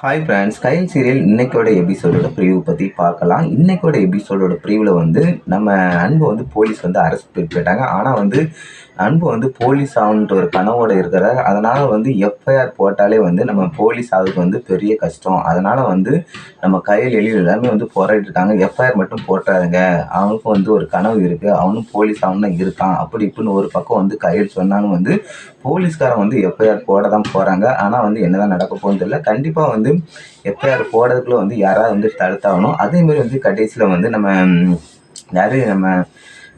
Hi friends Kyle serial இன்னைக்கோட எபிசோடோட பிரிவு பற்றி பார்க்கலாம். இன்னைக்கோட எபிசோடோட பிரிவில் வந்து நம்ம அன்பு வந்து போலீஸ் வந்து அரெஸ்ட் போயிட்டாங்க ஆனால் வந்து அன்பு வந்து போலீஸ் ஆகுன்ற ஒரு கனவோடு இருக்கிறார் அதனால் வந்து எஃப்ஐஆர் போட்டாலே வந்து நம்ம போலீஸ் ஆகுறது வந்து பெரிய கஷ்டம். அதனால் வந்து நம்ம கையில் எழில் எல்லாமே வந்து போராடிட்டு இருக்காங்க. எஃப்ஐஆர் மட்டும் போட்டாருங்க அவனுக்கும் வந்து ஒரு கனவு இருக்குது அவனும் போலீஸ் ஆகணும்னா இருக்கான். அப்படி இப்படின்னு ஒரு பக்கம் வந்து கையில் சொன்னாலும் வந்து போலீஸ்காரன் வந்து எஃப்ஐஆர் போட தான் போகிறாங்க ஆனால் வந்து என்னதான் நடக்க போகுதுன்னு இல்லை கண்டிப்பாக வந்து எஃப்ஐஆர் போடுறதுக்குள்ளே வந்து யாராவது வந்து தடுத்தாகணும். அதேமாரி வந்து கடைசியில் வந்து நம்ம யார் நம்ம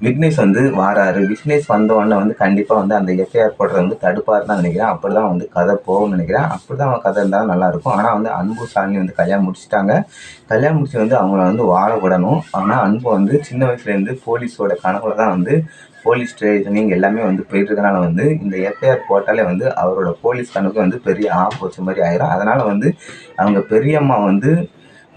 விக்னேஷ் வந்து வாராரு. விக்னேஷ் வந்தவொடனே வந்து கண்டிப்பாக வந்து அந்த எஃப்ஐஆர் போடுறது வந்து தடுப்பார் தான் நினைக்கிறேன். அப்படி தான் வந்து கதை போகும்னு நினைக்கிறேன். அப்படி தான் அவன் கதை இருந்தாலும் நல்லாயிருக்கும் ஆனால் வந்து அன்பு சாலினி வந்து கல்யாணம் முடிச்சிட்டாங்க. கல்யாணம் முடிச்சு வந்து அவங்கள வந்து வாழ விடணும். ஆனால் அன்பு வந்து சின்ன வயசுலேருந்து போலீஸோட கனவுல தான் வந்து போலீஸ் ஸ்டேஷனிங் எல்லாமே வந்து போயிட்டு இருக்கனால வந்து இந்த எஃப்ஐஆர் போட்டாலே வந்து அவரோட போலீஸ் கணக்கு வந்து பெரிய ஆப் வச்ச மாதிரி ஆயிரும். அதனால் வந்து அவங்க பெரியம்மா வந்து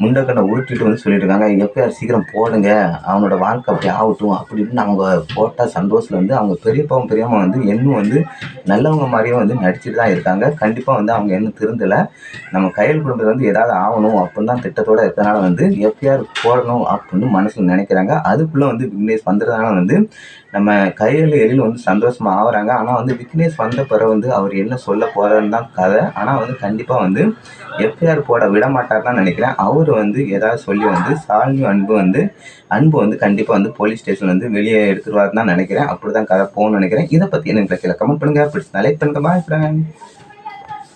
முண்டக்கண்ணை உருட்டிட்டு வந்து சொல்லிட்டு இருக்காங்க எஃப்ஐஆர் சீக்கிரம் போடுங்க. அவனோட வாழ்க்கை அப்படி ஆகட்டும் அப்படின்னு அவங்க போட்ட சந்தோஷத்தில் வந்து அவங்க பெரியப்பாவும் பெரியம்மா வந்து இன்னும் வந்து நல்லவங்க மாதிரியே வந்து நடிச்சுட்டு தான் இருக்காங்க. கண்டிப்பாக வந்து அவங்க இன்னும் திருந்தலை. நம்ம கையில் குடும்பத்தில் வந்து ஏதாவது ஆகணும் அப்படின்னு தான் திட்டத்தோடு இருக்கிறனால வந்து எஃப்ஐஆர் போடணும் அப்படின்னு மனசில் நினைக்கிறாங்க. அதுக்குள்ளே வந்து விக்னேஷ் வந்ததுனால வந்து நம்ம கையில் எழில் வந்து சந்தோஷமாக ஆகுறாங்க. ஆனால் வந்து விக்னேஷ் வந்த பிறகு வந்து அவர் என்ன சொல்ல போகிறாருன்னு தான் கதை. ஆனால் வந்து கண்டிப்பாக வந்து எஃப்ஐஆர் போட விட மாட்டார் தான் நினைக்கிறேன். அவர் வந்து ஏதாவது சொல்லி வந்து சாலினி அன்பு வந்து அன்பு வந்து கண்டிப்பாக வந்து போலீஸ் ஸ்டேஷன் வந்து வெளியே எடுத்துருவாருன்னு தான் நினைக்கிறேன். அப்படி தான் கதை போகணும்னு நினைக்கிறேன். இதை பற்றி எனக்கு கீழே கமெண்ட் பண்ணுங்கள் பிடிச்சி லைக் பண்ணுங்க. பாய் ஃப்ரெண்ட்